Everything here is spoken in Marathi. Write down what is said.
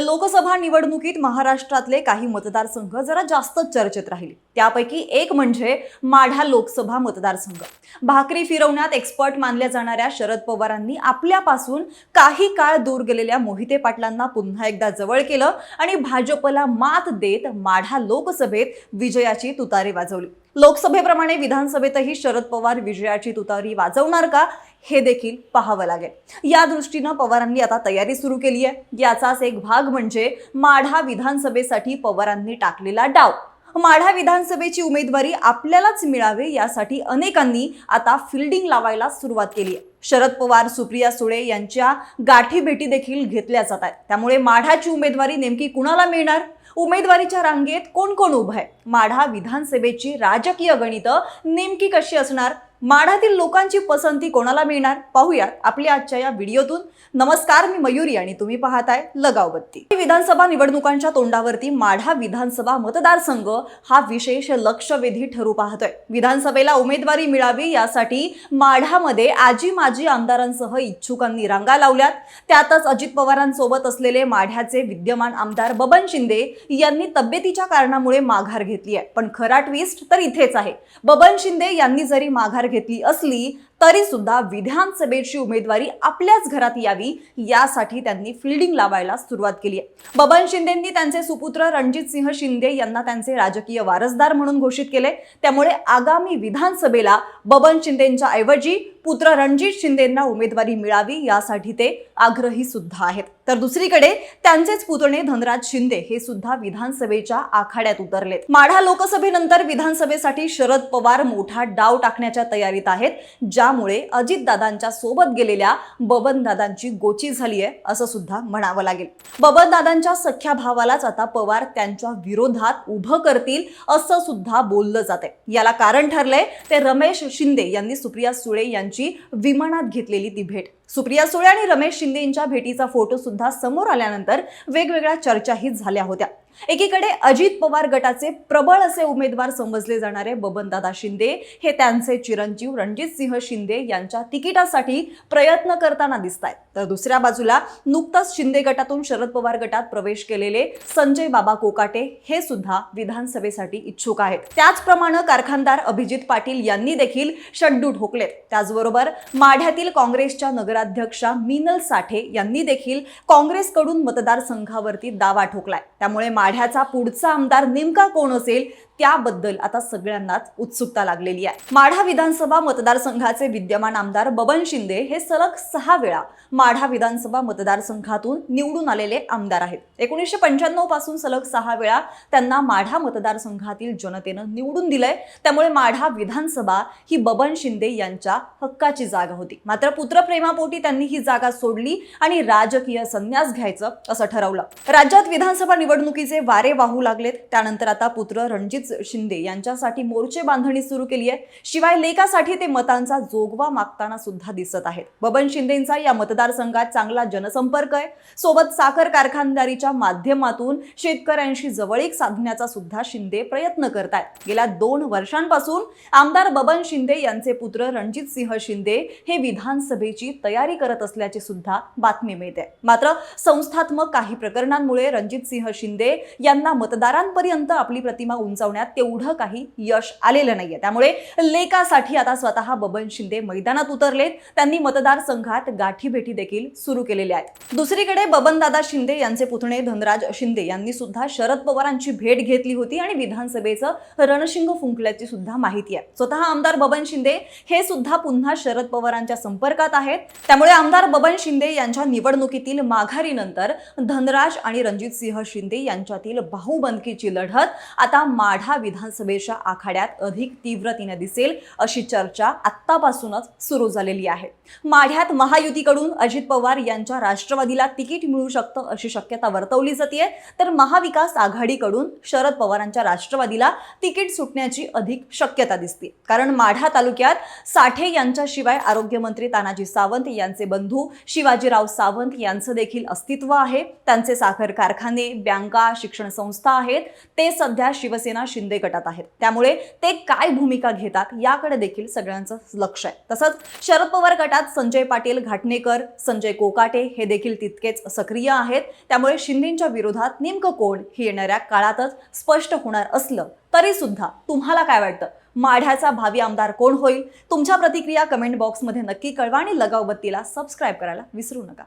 लोकसभा निवडणुकीत महाराष्ट्रातले काही मतदारसंघ जरा जास्तच चर्चेत राहिले. त्यापैकी एक म्हणजे माढा लोकसभा मतदारसंघ. भाकरी फिरवण्यात एक्सपर्ट मानल्या जाणाऱ्या शरद पवारांनी आपल्यापासून काही काळ दूर गेलेल्या मोहिते पाटलांना पुन्हा एकदा जवळ केलं आणि भाजपला मात देत माढा लोकसभेत विजयाची तुतारी वाजवली. लोकसभेप्रमाणे विधानसभेतही शरद पवार विजयाची तुतारी वाजवणार का? हे देखील पाहावं लागेल. या दृष्टीनं पवारांनी आता तयारी सुरू केली आहे. याचाच एक भाग म्हणजे माढा विधानसभेसाठी पवारांनी टाकलेला डाव. माढा विधानसभेची उमेदवारी आपल्यालाच मिळावे यासाठी अनेकांनी आता फिल्डिंग लावायला सुरुवात केली आहे. शरद पवार सुप्रिया सुळे यांच्या गाठी भेटी देखील घेतल्या जात आहेत. त्यामुळे माढाची उमेदवारी नेमकी कुणाला मिळणार? उमेदवारीच्या रांगेत कोण कोण उभं आहे? माढा विधानसभेची राजकीय गणितं नेमकी कशी असणार? माढातील लोकांची पसंती कोणाला मिळणार? पाहूयात आपल्या आजच्या या व्हिडिओतून. नमस्कार मी मयुरी आणि तुम्ही पाहताय लगावबत्ती. विधानसभा निवडणुकांच्या तोंडावरती माढा विधानसभा मतदारसंघ हा विशेष लक्षवेधी ठरू पाहतोय. विधानसभेला उमेदवारी मिळावी यासाठी माढामध्ये आजी माजी आमदारांसह इच्छुकांनी रांगा लावल्यात. त्यातच अजित पवारांसोबत असलेले माढ्याचे विद्यमान आमदार बबन शिंदे यांनी तब्येतीच्या कारणामुळे माघार घेतली आहे पण खरा ट्विस्ट तर इथेच आहे. बबन शिंदे यांनी जरी माघार घेतली असली तरी सुद्धा विधानसभेची उमेदवारी आपल्याच घरात यावी यासाठी त्यांनी फिल्डिंग लावायला सुरुवात केली आहे. बबन शिंदेंनी त्यांचे सुपुत्र रणजित सिंह शिंदे यांना त्यांचे राजकीय वारसदार म्हणून घोषित केले त्यामुळे आगामी विधानसभेला बबन शिंदेंच्या ऐवजी पुत्र रणजित शिंदेंना उमेदवारी मिळावी यासाठी ते आग्रही सुद्धा आहेत. तर दुसरीकडे त्यांचेच पुतणे धनराज शिंदे हे सुद्धा विधानसभेच्या आखाड्यात उतरलेत. माढा लोकसभेनंतर विधानसभेसाठी शरद पवार मोठा डाव टाकण्याच्या तयारीत आहेत. ज्या ज्यामुळे अजितदादांच्या सोबत गेलेल्या बबनदादांची गोची झाली आहे असं सुद्धा म्हणावं लागेल. बबनदादांच्या सख्या भावालाच आता पवार त्यांच्या विरोधात उभं करतील असं सुद्धा बोललं जाते याला कारण ठरलंय ते रमेश शिंदे यांनी सुप्रिया सुळे यांची विमानात घेतलेली ती भेट. सुप्रिया सुळे आणि रमेश शिंदे यांच्या भेटीचा फोटो सुद्धा समोर आल्यानंतर वेगवेगळ्या चर्चाही झाल्या होत्या. एकीकडे अजित पवार गटाचे प्रबळ असे उमेदवार समजले जाणारे बबनदादा शिंदे हे त्यांचे चिरंजीव रणजित सिंह शिंदे यांच्या तिकिटासाठी प्रयत्न करताना दिसत आहेत तर दुसऱ्या बाजूला नुकताच शिंदे गटातून शरद पवार गटात प्रवेश केलेले संजय बाबा कोकाटे हे सुद्धा विधानसभेसाठी इच्छुक आहेत. त्याचप्रमाणे कारखानदार अभिजित पाटील यांनी देखील शड्डू ठोकलेत. त्याचबरोबर माढ्यातील काँग्रेसच्या नगराध्यक्षा मिनल साठे यांनी देखील काँग्रेसकडून मतदारसंघावरती दावा ठोकलाय. त्यामुळे माढ्याचा पुढचा आमदार नेमका कोण असेल? त्याबद्दल आता सगळ्यांनाच उत्सुकता लागलेली आहे. माढा विधानसभा मतदारसंघाचे विद्यमान आमदार बबन शिंदे हे सलग सहा वेळा माढा विधानसभा मतदारसंघातून निवडून आलेले आमदार आहेत. एकोणीसशे पंच्याण्णवपासून सलग सहा वेळा त्यांना माढा मतदारसंघातील जनतेनं निवडून दिलंय. त्यामुळे माढा विधानसभा ही बबन शिंदे यांच्या हक्काची जागा होती. मात्र पुत्रप्रेमापोटी त्यांनी ही जागा सोडली आणि राजकीय संन्यास घ्यायचं असं ठरवलं. राज्यात विधानसभा निवडणुकीचे वारे वाहू लागलेत. त्यानंतर आता पुत्र रणजित शिंदे यांच्यासाठी मोर्चे बांधणी सुरू केली आहे. शिवाय लेखासाठी ते मतांचा जोगवा मागताना सुद्धा दिसत आहेत. बबन शिंदेचा या मतदारसंघात चांगला जनसंपर्क आहे. सोबत साखर कारखानदारीच्या माध्यमातून शेतकऱ्यांशी जवळीक साधण्याचा सुद्धा शिंदे प्रयत्न करत आहेत गेल्या दोन वर्षांपासून आमदार बबन शिंदे यांचे पुत्र रणजित सिंह शिंदे हे विधानसभेची तयारी करत असल्याची सुद्धा बातमी मिळते. मात्र संस्थात्मक काही प्रकरणांमुळे रणजित सिंह शिंदे यांना मतदारांपर्यंत आपली प्रतिमा उंचावण्यात तेवढं काही यश आलेलं नाहीये. त्यामुळे लेकासाठी आता स्वतः बबन शिंदे मैदानात उतरलेत. त्यांनी मतदारसंघात गाठी भेटी देखील सुरू केलेल्या आहेत. दुसरीकडे बबनदादा शिंदे यांचे पुतणे धनराज शिंदे यांनी सुद्धा शरद पवारांची भेट घेतली होती आणि विधानसभेचं रणशिंग फुंकल्याची सुद्धा माहिती आहे. स्वतः आमदार बबन शिंदे हे सुद्धा पुन्हा शरद पवारांच्या संपर्कात आहेत. त्यामुळे आमदार बबन शिंदे यांच्या निवडणुकीतील माघारीनंतर धनराज आणि रणजित सिंह शिंदे यांच्यातील बाहुबंदकीची लढत आता माढा विधानसभेच्या आखाड्यात अधिक तीव्रतेने दिसेल अशी चर्चा आत्तापासूनच सुरू झालेली आहे. माढ्यात महायुतीकडून अजित पवार यांच्या राष्ट्रवादीला तिकीट मिळू शकतं अशी शक्यता वर्तवली जाते तर महाविकास आघाडीकडून शरद पवारांच्या राष्ट्रवादीला तिकीट सुटण्याची अधिक शक्यता दिसते. कारण माढा तालुक्यात साठे यांच्याशिवाय आरोग्यमंत्री तानाजी सावंत यांचे बंधू शिवाजीराव सावंत यांचं देखील अस्तित्व आहे. त्यांचे साखर कारखाने बँका शिक्षण संस्था आहेत. ते सध्या शिवसेना शिंदे गटात आहेत. त्यामुळे ते काय भूमिका घेतात याकडे देखील सगळ्यांचं लक्ष आहे. तसंच शरद पवार गटात संजय पाटील घाटणेकर संजय कोकाटे हे देखील तितकेच सक्रिय आहेत. त्यामुळे शिंदेच्या विरोधात नेमकं कोण हे येणाऱ्या काळातच स्पष्ट होणार असलं तरी सुद्धा तुम्हाला काय वाटतं? माढ्याचा भावी आमदार कोण होईल? तुमच्या प्रतिक्रिया कमेंट बॉक्समध्ये नक्की कळवा आणि लगावबत्तीला सबस्क्राईब करायला विसरू नका.